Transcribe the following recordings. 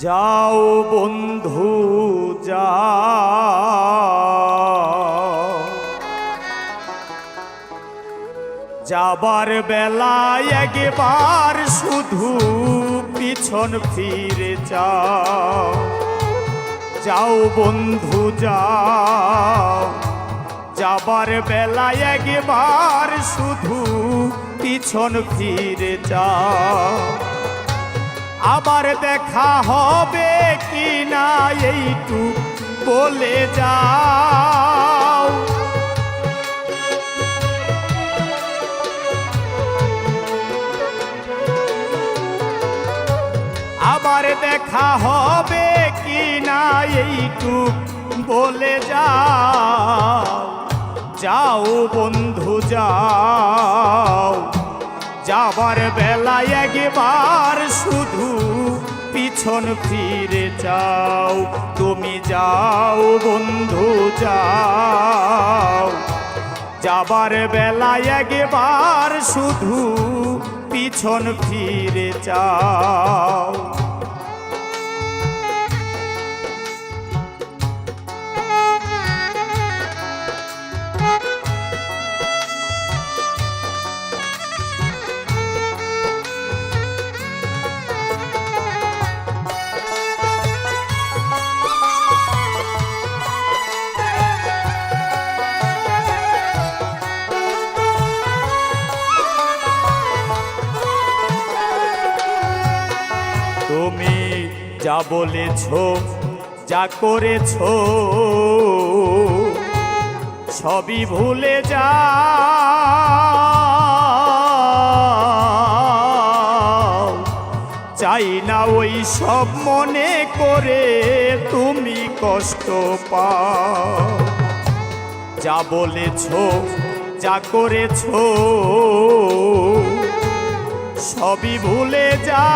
যাও বন্ধু যা যাবার বেলায় একবার শুধু পিছন ফিরে যাও। যাও বন্ধু, যাও। যাবার বেলায় একবার শুধু পিছন ফিরে যাও। আবার দেখা হবে কি না এইটু বলে যাও। আবার দেখা হবে কি না এইটু বলে যাও। যাও বন্ধু, যাও। যাবার বেলায় একবার শুধু পিছন ফিরে যাও তুমি যাও, বন্ধু, যাও। যাবার বেলায় একবার শুধু পিছন ফিরে যাও বলেছ, যা করেছ, সবই ভুলে যা। চাই না ওই সব মনে করে তুমি কষ্ট পাও। যা বলেছ, যা করেছ, সবই ভুলে যা।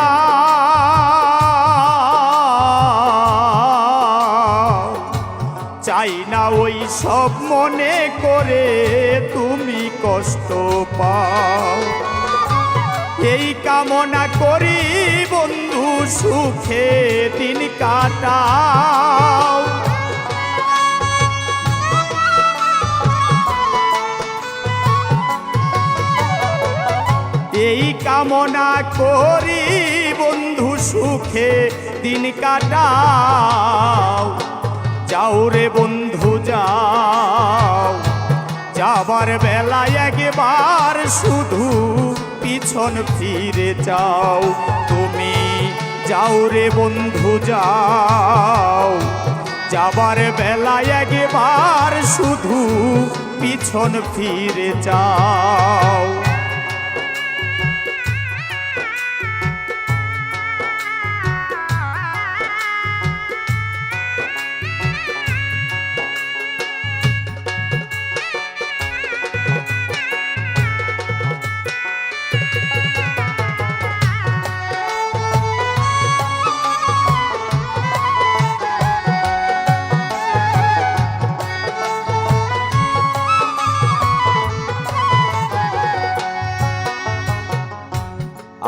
সব মনে করে তুমি কষ্ট পাও। এই কামনা করি বন্ধু, সুখে দিন কাটাও। এই কামনা করি বন্ধু, সুখে দিন কাটাও। যাও রে বন্ধু যাও। যাবার বেলা একবার শুধু পিছন ফিরে যাও। তুমি যাও রে বন্ধু, যাও। যাবার বেলা একবার শুধু পিছন ফিরে যাও।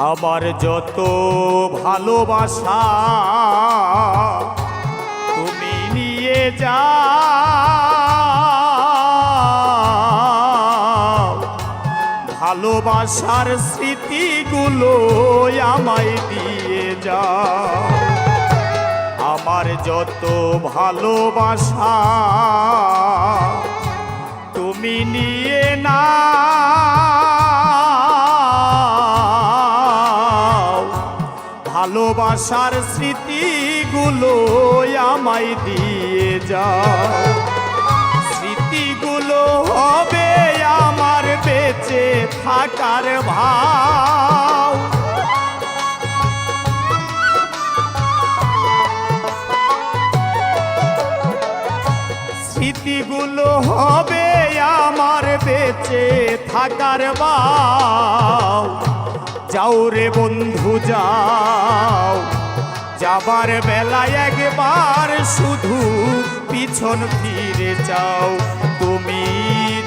আমার যত ভালোবাসা তুমি নিয়ে যা ভালোবাসার স্মৃতিগুলো আমায় দিয়ে যা আমার যত ভালোবাসা তুমি নিয়ে না ভালোবাসার স্মৃতিগুলো আমায় দিয়ে যাও স্মৃতিগুলো হবে আমার বেঁচে থাকার ভাও। স্মৃতিগুলো হবে আমার বেঁচে থাকার বাও যাও রে বন্ধু, যাও। যাবার বেলায় একবার শুধু পিছন ফিরে যাও। তুমি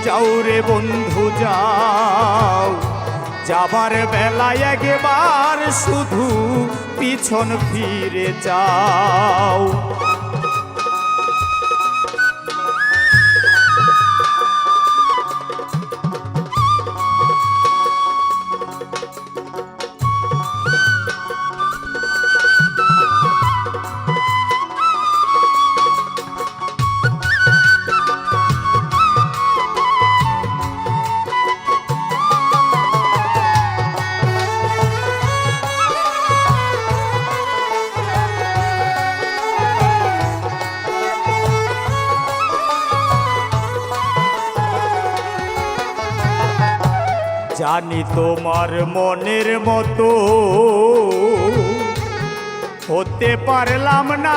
যাও রে বন্ধু, যাও। যাবার বেলায় একবার শুধু পিছন ফিরে যাও। জানি তোমার মনের মতো। হতে পারলাম না।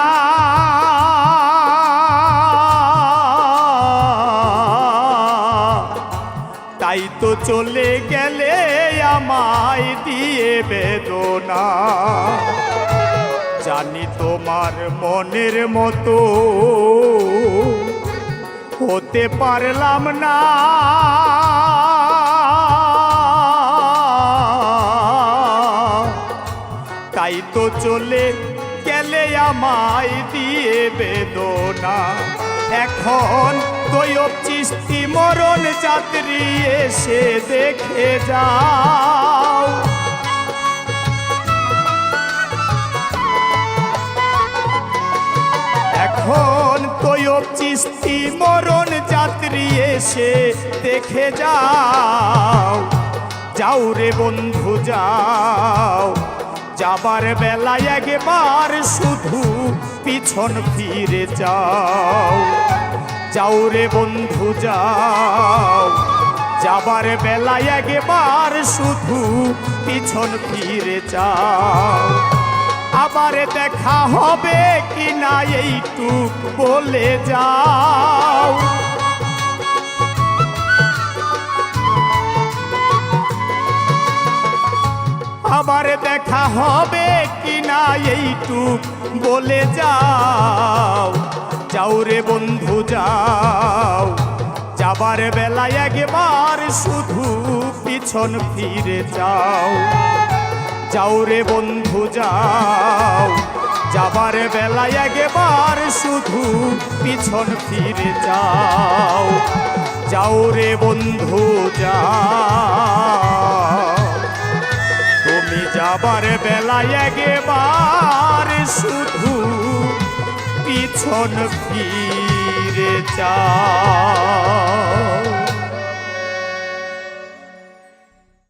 তাই তো চলে গেলে আমায় দিয়ে বেদনা। জানি তোমার মনের মতো। হতে পারলাম না। তো চলে গেলে আমায় দিয়ে বেদনা। এখন তৈব চিস্তি মরণ যাত্রী এসে দেখে যাও। এখন তৈব চিস্তি মরণ যাত্রী এসে দেখে যাও। যাও রে বন্ধু, যাও। যাবার বেলায় একবার শুধু পিছন ফিরে যাও। যাও রে বন্ধু, যাও। যাবার বেলায় একবার শুধু পিছন ফিরে যাও। আবার দেখা হবে কি না এইটুক বলে যাও। দেখা হবে কি না এইটুক বলে যাও। যাও রে বন্ধু, যাও। যাবার বেলায় একবার শুধু পিছন ফিরে যাও। যাও রে বন্ধু, যাও। যাবার বেলায় একবার শুধু পিছন ফিরে যাও। যাও রে বন্ধু, যাও। যাবার বেলায় একবার শুধু পিছন ফিরে যাও